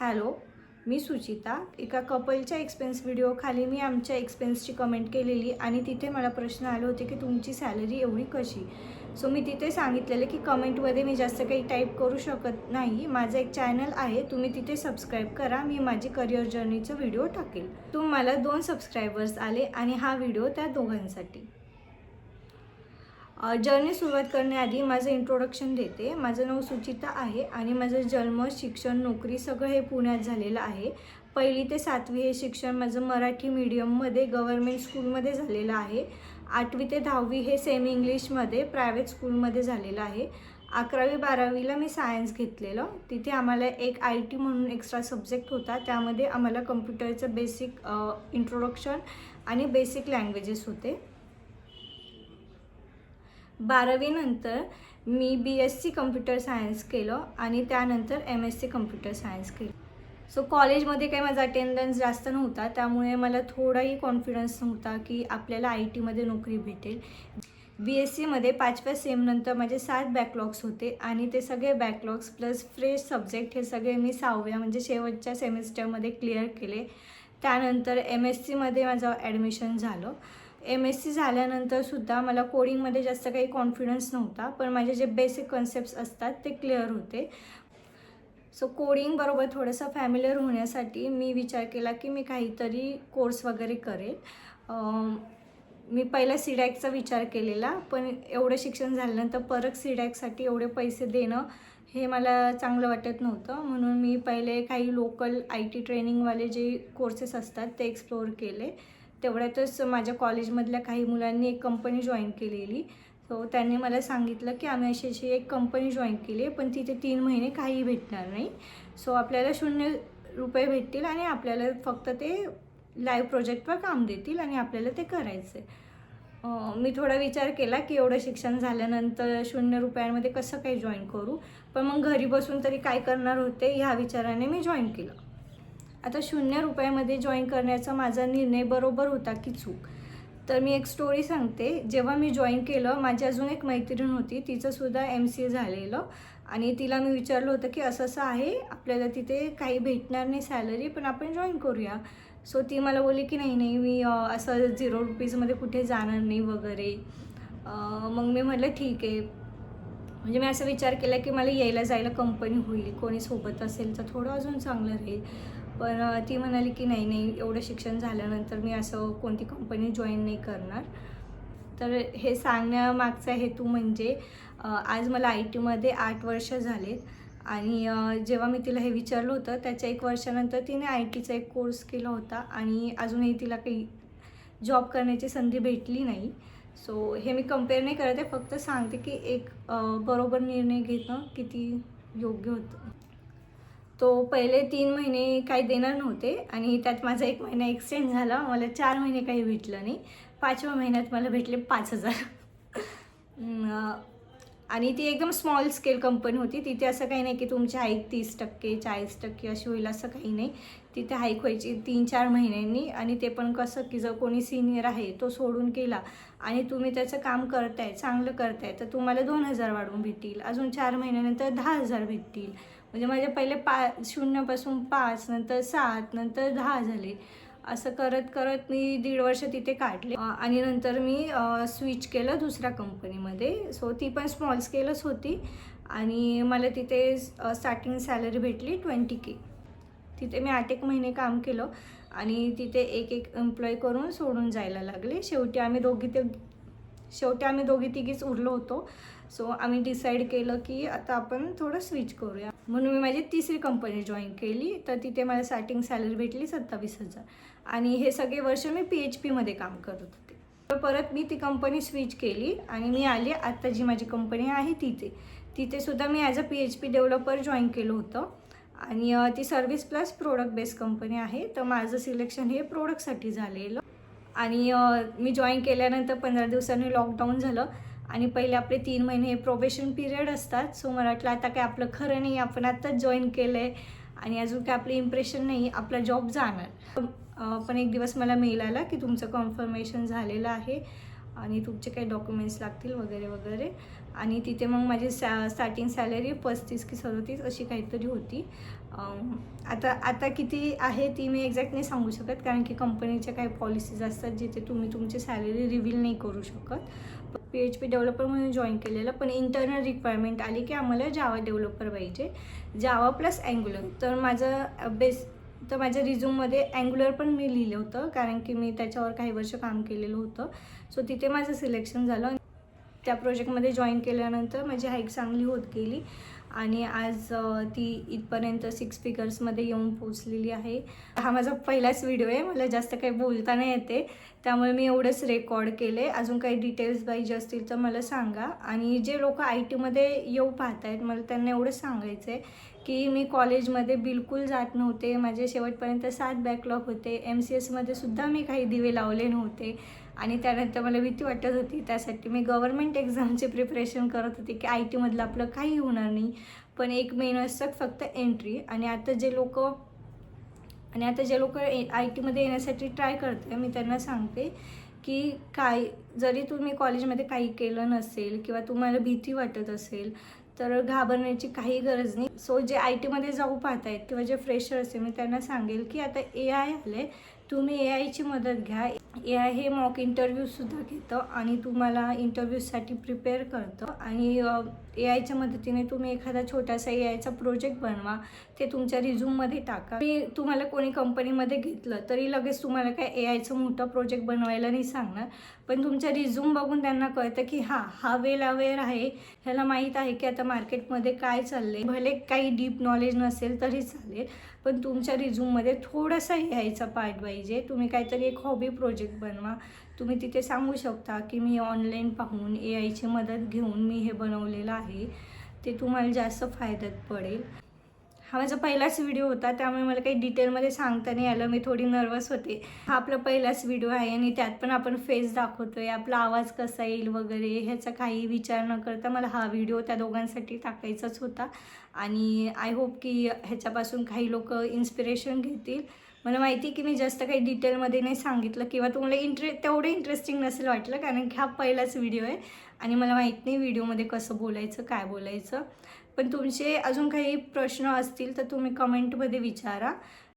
Hello मी सुचिता. एका कपलच्या expense video खाली मी आमच्या एक्सपेन्सची कमेंट केलेली आणि तिथे मला प्रश्न आले होते की तुमची सॅलरी एवढी कशी? सो मी तिथे सांगितलेलं की कमेंटमध्ये मी जास्त काही टाईप करू शकत नाही. माझं एक चॅनल आहे तुम्ही तिथे सबस्क्राईब करा. मी माझी करिअर जर्नीचं व्हिडिओ टाकेल. तुम्हाला दोन सबस्क्रायबर्स आले आणि हा व्हिडिओ त्या दोघांसाठी. जर्नी सुरुवात करण्याआधी माझं इंट्रोडक्शन देते. माझं नाव सुचिता आहे आणि माझं जन्म शिक्षण नोकरी सगळं हे पुण्यात झालेलं आहे. पहिली ते सातवी हे शिक्षण माझं मराठी मीडियममध्ये गव्हर्मेंट स्कूलमध्ये झालेलं आहे. आठवी ते दहावी हे सेमी इंग्लिशमध्ये प्रायव्हेट स्कूलमध्ये झालेलं आहे. अकरावी बारावीला मी सायन्स घेतलेलं. तिथे आम्हाला एक आय टी म्हणून एक्स्ट्रा सब्जेक्ट होता. त्यामध्ये आम्हाला कम्प्युटरचं बेसिक इंट्रोडक्शन आणि बेसिक लँग्वेजेस होते. बारावीनंतर मी B S C computer science केलं आणि त्यानंतर M S C computer science केलं. सो कॉलेजमध्ये काही माझा अटेंडन्स जास्त नव्हता त्यामुळे मला थोडाही कॉन्फिडन्स नव्हता की आपल्याला आय टीमध्ये नोकरी भेटेल. बी एस सीमध्ये पाचव्या सेमनंतर माझे सात बॅकलॉग्स होते आणि ते सगळे बॅकलॉग्स प्लस फ्रेश सब्जेक्ट हे सगळे मी सहाव्या म्हणजे शेवटच्या सेमिस्टरमध्ये क्लिअर केले. त्यानंतर एम एस सीमध्ये माझं ॲडमिशन झालं. एम एस सी झाल्यानंतरसुद्धा मला कोडिंगमध्ये जास्त काही कॉन्फिडन्स नव्हता पण माझे जे बेसिक कन्सेप्ट्स असतात ते क्लिअर होते. सो कोडिंगबरोबर थोडंसं फॅमिलियर होण्यासाठी मी विचार केला की मी काहीतरी कोर्स वगैरे करेल. मी पहिला सीडॅकचा विचार केलेला पण एवढं शिक्षण झाल्यानंतर परत सिडॅकसाठी एवढे पैसे देणं हे मला चांगलं वाटत नव्हतं. म्हणून मी पहिले काही लोकल आय टी ट्रेनिंगवाले जे कोर्सेस असतात ते एक्सप्लोअर केले. तेवढ्यातच माझ्या कॉलेजमधल्या काही मुलांनी एक कंपनी जॉईन केलेली. सो त्यांनी मला सांगितलं की आम्ही अशी अशी एक कंपनी जॉईन केली आहे पण तिथे तीन महिने काहीही भेटणार नाही. सो आपल्याला शून्य रुपये भेटतील आणि आपल्याला फक्त ते लाईव्ह प्रोजेक्टवर काम देतील आणि आपल्याला ते करायचं आहे मी थोडा विचार केला की एवढं शिक्षण झाल्यानंतर शून्य रुपयांमध्ये कसं काही जॉईन करू? पण मग घरी बसून तरी काय करणार होते? ह्या विचाराने मी जॉईन केलं. आता शून्य रुपयामध्ये जॉईन करण्याचा माझा निर्णय बरोबर होता की चूक. तर मी एक स्टोरी सांगते. जेव्हा मी जॉईन केलं माझी अजून एक मैत्रीण होती. तिचंसुद्धा एम सी ए झालेलं. आणि तिला मी विचारलं होतं की असं असं आहे आपल्याला तिथे काही भेटणार नाही सॅलरी पण आपण जॉईन करूया. सो ती मला बोलली की नाही नाही मी असं झिरो रुपीजमध्ये कुठे जाणार नाही वगैरे. मग मी म्हटलं ठीक आहे. म्हणजे मी असा विचार केला की मला यायला जायला कंपनी होईल. कोणी सोबत असेल तर थोडं अजून चांगलं राहील. पण ती म्हणाली की नाही नाही एवढं शिक्षण झाल्यानंतर मी असं कोणती कंपनी जॉईन नाही करणार. तर हे सांगण्यामागचा हेतू म्हणजे आज मला आय टीमध्ये आठ वर्ष झालेत आणि जेव्हा मी तिला हे विचारलं होतं त्याच्या एक वर्षानंतर तिने आय टीचा एक कोर्स केला होता आणि अजूनही तिला काही जॉब करण्याची संधी भेटली नाही. सो हे मी कंपेअर नाही करत आहे फक्त सांगते की एक बरोबर निर्णय घेणं किती योग्य होतं. तो पहिले तीन महिने काही देणार नव्हते आणि त्यात माझा एक महिना एक्सटेंड झाला. मला चार महिने काही भेटलं नाही. पाचव्या महिन्यात मला भेटले पाच हजार. आणि ती एकदम स्मॉल स्केल कंपनी होती. तिथे असं काही नाही की तुमची हाईक तीस टक्के चाळीस टक्के अशी होईल असं काही नाही. तिथे हाईक व्हायची तीन चार महिन्यांनी आणि ते पण कसं की जर कोणी सिनियर आहे तो सोडून केला आणि तुम्ही त्याचं काम करताय चांगलं करताय तर तुम्हाला दोन हजार वाढवून भेटतील. अजून चार महिन्यानंतर दहा हजार भेटतील. म्हणजे माझे पहिले पा शून्यपासून पाच नंतर सात नंतर दहा झाले. असं करत करत मी दीड वर्ष तिथे काढले. आणि नंतर मी स्विच केलं दुसऱ्या कंपनीमध्ये सो ती पण स्मॉल स्केलच होती. आणि मला तिथे स्टार्टिंग सॅलरी भेटली ट्वेंटी के तिथे मी आठ एक महिने काम केलं. आणि तिथे एक एक एम्प्लॉय करून सोडून जायला लागले. शेवटी आम्ही दोघी ते शेवटी आम्ही दोघी तिघीच उरलो होतो. सो आम्ही डिसाईड केलं की आता आपण थोडं स्विच करूया. म्हणून मी माझी तिसरी कंपनी जॉईन केली. तर तिथे मला स्टार्टिंग सॅलरी भेटली सत्तावीस हजार. आणि हे सगळे वर्ष मी पी एच पीमध्ये काम करत होते. तर परत मी ती कंपनी स्विच केली आणि मी आली. आत्ता जी माझी कंपनी आहे तिथे. तिथेसुद्धा मी as a P H P developer join केलं होतं. आणि ती service plus product based company आहे. तर माझं सिलेक्शन हे प्रोडक्टसाठी झालेलं. आणि मी जॉईन केल्यानंतर पंधरा दिवसांनी लॉकडाऊन झालं. आणि पहिले आपले तीन महिने हे प्रोबेशन पिरियड असतात. सो मला वाटलं आता काय आपलं खरं नाही आपण आत्ताच जॉईन केलं आहे आणि अजून काय आपलं इम्प्रेशन नाही आपला जॉब जाणार. पण एक दिवस मला मेल आला की तुमचं कन्फर्मेशन झालेलं आहे आणि तुमचे काही डॉक्युमेंट्स लागतील वगैरे वगैरे. आणि तिथे मग माझी सॅ स्टार्टिंग सॅलरी पस्तीस की सदतीस अशी काहीतरी होती. आता आता किती आहे ती मी एक्झॅक्ट नाही सांगू शकत कारण की कंपनीच्या काही पॉलिसीज असतात जिथे तुम्ही तुमची सॅलरी रिव्हील नाही करू शकत. पी एच पी डेव्हलपर म्हणून जॉईन केलेलं पण इंटरनल रिक्वायरमेंट आली की आम्हाला जावा डेव्हलपर पाहिजे. जावा प्लस अँग्युलर तर माझं बेस तर माझ्या रिझ्यूममध्ये अँग्युलर पण मी लिहिलं होतं कारण की मी त्याच्यावर काही वर्ष काम केलेलं होतं. सो तिथे माझं सिलेक्शन झालं. त्या प्रोजेक्टमध्ये जॉईन केल्यानंतर माझी हाईक चांगली होत गेली. आणि आज ती इथपर्यंत सिक्स फिगर्समध्ये येऊन पोचलेली आहे. हा माझा पहिलाच व्हिडिओ आहे. मला जास्त काही बोलता नाही येते. त्यामुळे मी एवढंच रेकॉर्ड केले अजून काही डिटेल्स पाहिजे असतील तर मला सांगा. आणि जे लोक आय टीमध्ये येऊ पाहत आहेत मला त्यांना एवढंच सांगायचं आहे की मी कॉलेजमध्ये बिलकुल जात नव्हते. माझे शेवटपर्यंत सात बॅकलॉग होते. एम सी एसमध्ये सुद्धा मी काही दिवे लावले नव्हते. आणि त्यानंतर मला भीती वाटत होती त्यासाठी मी गव्हर्मेंट एक्झामचे प्रिपरेशन करत होते की आय टीमधलं आपलं काही होणार नाही. पण एक मेन असतात फक्त एंट्री आणि आता जे लोक आणि आता जे लोक आय टीमध्ये येण्यासाठी ट्राय करते मी त्यांना सांगते की काय जरी तुम्ही कॉलेजमध्ये काही केलं नसेल किंवा तुम्हाला भीती वाटत असेल तर घाबरण्याची काही गरज नाही. सो जे आय टीमध्ये जाऊ पाहत आहेत किंवा जे फ्रेशर असेल मी त्यांना सांगेल की आता ए आय आले तुम्ही ए आयची मदत घ्या. ए आय हे मॉक इंटरव्ह्यूसुद्धा घेतं आणि तुम्हाला इंटरव्ह्यूसाठी प्रिपेअर करतं. आणि ए आयच्या मदतीने तुम्ही एखादा छोटासा ए आयचा प्रोजेक्ट बनवा ते तुमच्या रिझ्यूममध्ये टाका. मी तुम्हाला कोणी कंपनीमध्ये घेतलं तरी लगेच तुम्हाला काय ए आयचं मोठं प्रोजेक्ट बनवायला नाही सांगणार. पण तुमच्या रिझ्यूम बघून त्यांना कळतं की हां हा वेल अवेअर आहे. ह्याला माहीत आहे की आता मार्केटमध्ये काय चाललं आहे भले काही डीप नॉलेज नसेल तरी चालेल पण तुमच्या रिझ्यूममध्ये थोडासा ए आयचा पार्ट पाहिजे. तुम्ही काहीतरी एक हॉबी प्रोजेक्ट प्रोजेक्ट बनवा. तुम्ही तिथे सांगू शकता की मी ऑनलाईन पाहून ए आयची मदत घेऊन मी हे बनवलेलं आहे. ते तुम्हाला जास्त फायद्यात पडेल. हा माझा पहिलाच व्हिडिओ होता त्यामुळे मला काही डिटेलमध्ये सांगता नाही आलं. मी थोडी नर्वस होते. हा आपला पहिलाच व्हिडिओ आहे आणि त्यात पण आपण फेस दाखवतो आहे आपला आवाज कसा येईल वगैरे ह्याचा काही विचार न करता मला हा व्हिडिओ त्या दोघांसाठी टाकायचाच होता. आणि आय होप की ह्याच्यापासून काही लोक इन्स्पिरेशन घेतील. मला माहिती की मी जास्त काही डिटेलमध्ये नाही सांगितलं किंवा तुम्हाला इंटरे तेवढं इंटरेस्टिंग नसेल वाटलं कारण की हा पहिलाच व्हिडिओ आहे. आणि मला माहीत नाही व्हिडिओमध्ये कसं बोलायचं काय बोलायचं. पण तुमचे अजून काही प्रश्न असतील तर तुम्ही कमेंटमध्ये विचारा.